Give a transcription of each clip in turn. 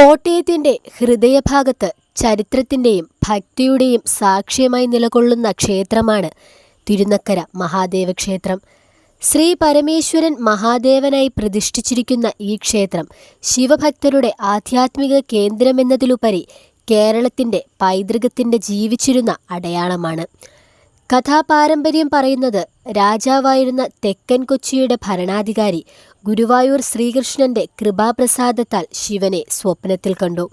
കോട്ടയത്തിന്റെ ഹൃദയഭാഗത്ത് ചരിത്രത്തിന്റെയും ഭക്തിയുടെയും സാക്ഷ്യമായി നിലകൊള്ളുന്ന ക്ഷേത്രമാണ് തിരുനക്കര മഹാദേവ ക്ഷേത്രം ശ്രീ പരമേശ്വരൻ മഹാദേവനായി പ്രതിഷ്ഠിച്ചിരിക്കുന്ന ഈ ക്ഷേത്രം ശിവഭക്തരുടെ ആധ്യാത്മിക കേന്ദ്രമെന്നതിലുപരി കേരളത്തിന്റെ പൈതൃകത്തിന്റെ ജീവിച്ചിരുന്ന അടയാളമാണ്. കഥാപാരമ്പര്യം പറയുന്നത് രാജാവായിരുന്ന തെക്കൻ കൊച്ചിയുടെ ഭരണാധികാരി ഗുരുവായൂർ ശ്രീകൃഷ്ണന്റെ കൃപാപ്രസാദത്താൽ ശിവനെ സ്വപ്നത്തിൽ കണ്ടു.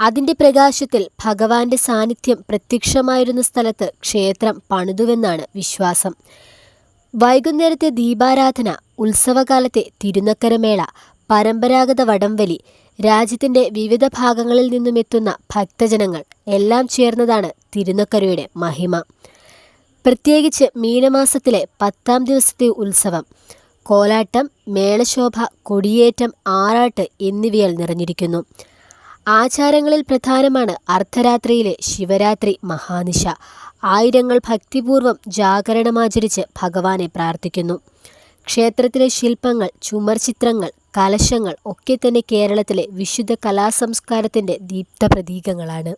അതിന്റെ പ്രകാശത്തിൽ ഭഗവാന്റെ സാന്നിധ്യം പ്രത്യക്ഷമായിരുന്ന സ്ഥലത്ത് ക്ഷേത്രം പണിതുവെന്നാണ് വിശ്വാസം. വൈകുന്നേരത്തെ ദീപാരാധന ഉത്സവകാലത്തെ തിരുനക്കരമേള പരമ്പരാഗത വടംവലി രാജ്യത്തിന്റെ വിവിധ ഭാഗങ്ങളിൽ നിന്നുമെത്തുന്ന ഭക്തജനങ്ങൾ എല്ലാം ചേർന്നതാണ് തിരുനക്കരയുടെ മഹിമ. പ്രത്യേകിച്ച് മീനമാസത്തിലെ പത്താം ദിവസത്തെ ഉത്സവം കോലാട്ടം മേളശോഭ കൊടിയേറ്റം ആറാട്ട് എന്നിവയാൽ നിറഞ്ഞിരിക്കുന്നു. ആചാരങ്ങളിൽ പ്രധാനമാണ് അർദ്ധരാത്രിയിലെ ശിവരാത്രി മഹാനിശ. ആയിരങ്ങൾ ഭക്തിപൂർവം ജാഗരണമാചരിച്ച് ഭഗവാനെ പ്രാർത്ഥിക്കുന്നു. ക്ഷേത്രത്തിലെ ശില്പങ്ങൾ ചുമർ ചിത്രങ്ങൾ കലശങ്ങൾ ഒക്കെ തന്നെ കേരളത്തിലെ വിശുദ്ധ കലാസംസ്കാരത്തിന്റെ ദീപ്ത പ്രതീകങ്ങളാണ്